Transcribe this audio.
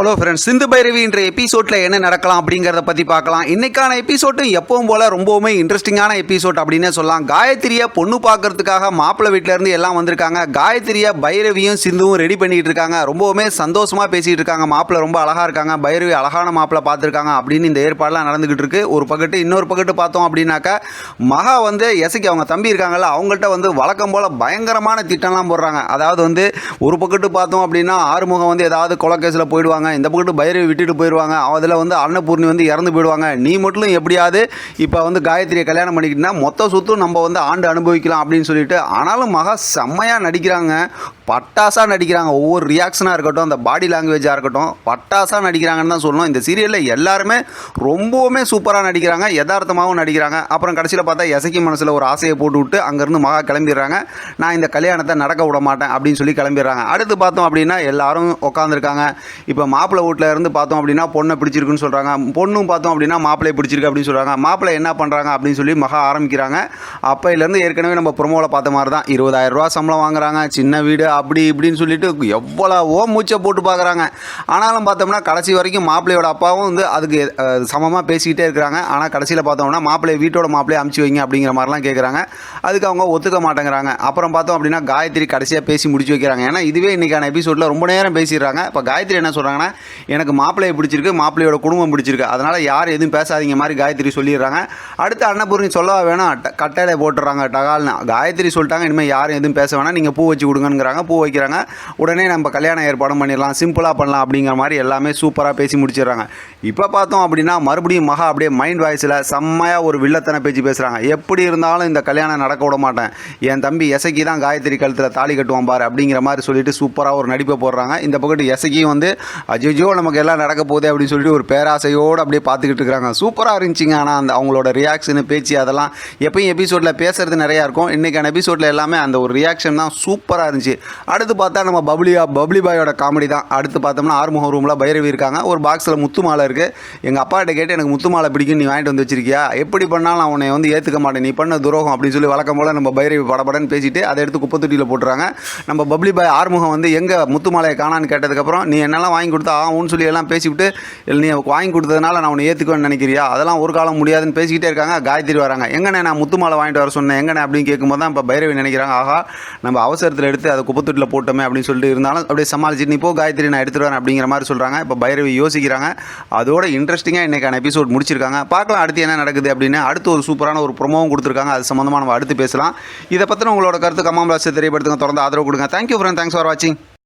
Hello friends சிந்து பைரவின்ற எபிசோட்ல என்ன நடக்கலாம் அப்படிங்கிறத பற்றி பார்க்கலாம். இன்னைக்கான எபிசோட்டும் எப்பவும் போல ரொம்பவுமே இன்ட்ரெஸ்டிங்கான எபிசோட் அப்படின்னே சொல்லலாம். காயத்ரியை பொண்ணு பார்க்கறதுக்காக மாப்பிள்ளை வீட்ல இருந்து எல்லாம் வந்திருக்காங்க. காயத்ரியை பைரவியும் சிந்துவும் ரெடி பண்ணிட்டு இருக்காங்க. ரொம்பவுமே சந்தோஷமா பேசிட்டு இருக்காங்க. மாப்பிள்ளை ரொம்ப அழகா இருக்காங்க. பைரவி அழகான மாப்பிள்ளை பார்த்துருக்காங்க அப்படின்னு இந்த ஏற்பாடுலாம் நடந்துகிட்டு இருக்கு. ஒரு பக்கத்து இன்னொரு பக்கத்து பார்த்தோம் அப்படின்னாக்கா மகா வந்து எசைக்கு அவங்க தம்பி இருக்காங்கல்ல அவங்கள்ட்ட வந்து வழக்கம் போல பயங்கரமான திட்டம்லாம் போடுறாங்க. அதாவது வந்து ஒரு பக்கத்து பார்த்தோம் அப்படின்னா ஆறுமுகம் வந்து ஏதாவது கொலக்கேஸில் போயிடுவாங்க. இந்த பக்கத்து பைரவி விட்டுட்டு போயிடுவாங்க அதில் வந்து அன்னபூர்ணி வந்து இறந்து போயிடுவாங்க. நீ மட்டும் எப்படியாவது இப்போ வந்து காயத்ரியை கல்யாணம் பண்ணிக்கிட்டா மொத்த சொத்தும் நம்ம வந்து ஆண்டு அனுபவிக்கலாம் அப்படின்னு சொல்லிட்டு ஆனாலும் மகா செம்மையாக நடிக்கிறாங்க. பட்டாசாக நடிக்கிறாங்க. ஒவ்வொரு ரியாக்ஷனாக இருக்கட்டும் அந்த பாடி லாங்குவேஜாக இருக்கட்டும் பட்டாசாக நடிக்கிறாங்கன்னு தான் சொல்லணும். இந்த சீரியலில் எல்லாருமே ரொம்பவுமே சூப்பராக நடிக்கிறாங்க. யதார்த்தமாகவும் நடிக்கிறாங்க. அப்புறம் கடைசியில் பார்த்தா எசக்கி மனசில் ஒரு ஆசையை போட்டு விட்டு அங்கேருந்து மகா கிளம்பிடுறாங்க. நான் இந்த கல்யாணத்தை நடக்க விட மாட்டேன் அப்படின்னு சொல்லி கிளம்பிடுறாங்க. அடுத்து பார்த்தோம் அப்படின்னா எல்லாரும் உட்காந்துருக்காங்க இப்போ மாப்பிள்ளை வீட்டில் இருந்து பார்த்தோம் அப்படின்னா பொண்ணை பிடிச்சிருக்குன்னு சொல்கிறாங்க பொண்ணும் பார்த்தோம் அப்படின்னா மாப்பிள்ளையை பிடிச்சிருக்கு அப்படின்னு சொல்கிறாங்க மாப்பிள்ளை என்ன பண்ணுறாங்க அப்படின்னு சொல்லி மகா ஆரம்பிக்கிறாங்க. அப்பையிலேருந்து ஏற்கனவே நம்ம ப்ரொமோவில் பார்த்த மாதிரி தான். இருபதாயிரம் ரூபா சம்பளம் வாங்குறாங்க. சின்ன வீடு அப்படி இப்படின்னு சொல்லிட்டு எவ்வளவோ மூச்சை போட்டு பார்க்குறாங்க. ஆனாலும் பார்த்தோம்னா கடைசி வரைக்கும் மாப்பிள்ளையோட அப்பாவும் வந்து அதுக்கு சமமாக பேசிக்கிட்டே இருக்கிறாங்க. ஆனால் கடைசியில் பார்த்தோம்னா மாப்பிள்ளை வீட்டோட மாப்பிள்ளையை அமுச்சு வைங்க அப்படிங்கிற மாதிரிலாம் கேட்குறாங்க அதுக்கு அவங்க ஒத்துக்க மாட்டேங்கிறாங்க. அப்புறம் பார்த்தோம் அப்படின்னா காயத்ரி கடைசியாக பேசி முடிச்சு வைக்கிறாங்க. ஏன்னா இதுவே இன்றைக்கான எபிசோடில் ரொம்ப நேரம் பேசிடுறாங்க. இப்போ காயத்ரி என்ன சொல்கிறாங்கன்னா எனக்கு மாப்பிள்ளையை பிடிச்சிருக்கு மாப்பிள்ளையோட குடும்பம் பிடிச்சிருக்கு. அதனால் யார் எதுவும் பேசாதீங்க மாதிரி காயத்ரி சொல்லிடுறாங்க. அடுத்து அன்னபூர்ணி சொல்லவா வேணாம் கட்டளை போட்டுறாங்க டகால்னு. காயத்ரி சொல்லிட்டாங்க இனிமேல் யாரும் எதுவும் பேச வேணாம். நீங்கள் பூ வச்சு கொடுங்கங்கிறாங்க பூ வைக்கிறாங்க. உடனே நம்ம கல்யாணம் ஏற்பாடும் பண்ணிடலாம். சிம்பிளாக பண்ணலாம் அப்படிங்கிற மாதிரி எல்லாமே சூப்பராக பேசி முடிச்சிடுறாங்க. இப்போ பார்த்தோம் அப்படின்னா மறுபடியும் மகா அப்படியே மைண்ட் வாய்ஸில் செம்மையாக ஒரு வில்லத்தனை பேச்சு பேசுகிறாங்க எப்படி இருந்தாலும் இந்த கல்யாணம் நடக்க விட மாட்டேன். என் தம்பி எசக்கி தான் காயத்ரி கழுத்தில் தாலி கட்டுவான் பாரு அப்படிங்கிற மாதிரி சொல்லிட்டு சூப்பராக ஒரு நடிப்பை போடுறாங்க. இந்த பக்கத்து எசைக்கும் வந்து அஜிஜோ நமக்கு எல்லாம் நடக்க போதே அப்படின்னு சொல்லிட்டு ஒரு பேராசையோடு அப்படியே பார்த்துக்கிட்டு இருக்கிறாங்க சூப்பராக இருந்துச்சுங்க. ஆனால் அந்த அவங்களோட ரியாக்ஷனு பேச்சு அதெல்லாம் எப்பயும் எபிசோடில் பேசுறது நிறையா இருக்கும். இன்றைக்கான எபிசோடில் எல்லாமே அந்த ஒரு ரியாக்ஷன் தான் சூப்பராக இருந்துச்சு. அடுத்து பார்த்தா நம்ம பப்ளியா பப்ளி பாயோட காமெடி தான். அடுத்து பார்த்தோம்னா ஆறுமுகம் ரூமில் பைரவி இருக்காங்க. ஒரு பாக்ஸில் முத்து மாலை இருக்குது எங்கள் அப்பாட்ட கேட்டு எனக்கு முத்து மாலை பிடிக்கும் நீ வாங்கிட்டு வந்து வச்சிருக்கியா? எப்படி பண்ணாலும் நான் உன்னை வந்து ஏற்றுக்க மாட்டேன். நீ பண்ண துரோகம் அப்படின்னு சொல்லி வழக்கம் போல் நம்ம பைரவி படபடன்னு பேசிட்டு அதை எடுத்து குப்பத்தொட்டியில் போட்டுறாங்க. நம்ம பப்ளி பாய் ஆறுமுகம் வந்து எங்கே முத்து மாலையை காணான்னு கேட்டதுக்கப்புறம் நீ என்னெல்லாம் வாங்கி கொடுத்தா ஆகும்னு சொல்லி எல்லாம் பேசிவிட்டு இல்லை நீ வாங்கி கொடுத்ததுனால நான் உன்னை ஏற்றுக்குவேன்னு நினைக்கிறியா? அதெல்லாம் ஒரு காலம் முடியாதுன்னு பேசிக்கிட்டே இருக்காங்க. காயத்ரி வராங்க. எங்கண்ணே நான் முத்து மாலை வாங்கிட்டு வர சொன்னேன். எங்கண்ணே? அப்படின்னு கேட்கும்போது தான் இப்போ பைரவி நினைக்கிறாங்க. ஆஹா நம்ம அவசரத்தில் எடுத்து அதை புத்துட்டில் போட்டோமே அப்படின்னு சொல்லிட்டு இருந்தாலும் அப்படியே சமாளிச்சுட்டு நீ போ காயத்ரி நான் எடுத்துட்டு வரேன் அப்படிங்கிற மாதிரி சொல்கிறாங்க இப்போ பைரவி யோசிக்கிறாங்க. அதோட இன்ட்ரெஸ்டிங்காக இன்றைக்கான எபிசோட் முடிச்சிருக்காங்க. பார்க்கலாம் அடுத்து என்ன நடக்குது அப்படின்னு. அடுத்து ஒரு சூப்பரான ஒரு ப்ரொமோவும் கொடுத்துருக்காங்க. அது சம்மந்தமாக நம்ம அடுத்து பேசலாம். இதை பற்றின உங்களோட கருத்து கமாம் ராசி தெரியப்படுத்துங்க. தொடர்ந்து ஆதரவு கொடுங்க. தேங்க்யூ ஃப்ரெண்ட் தேங்க்ஸ் ஃபார் வாட்சிங்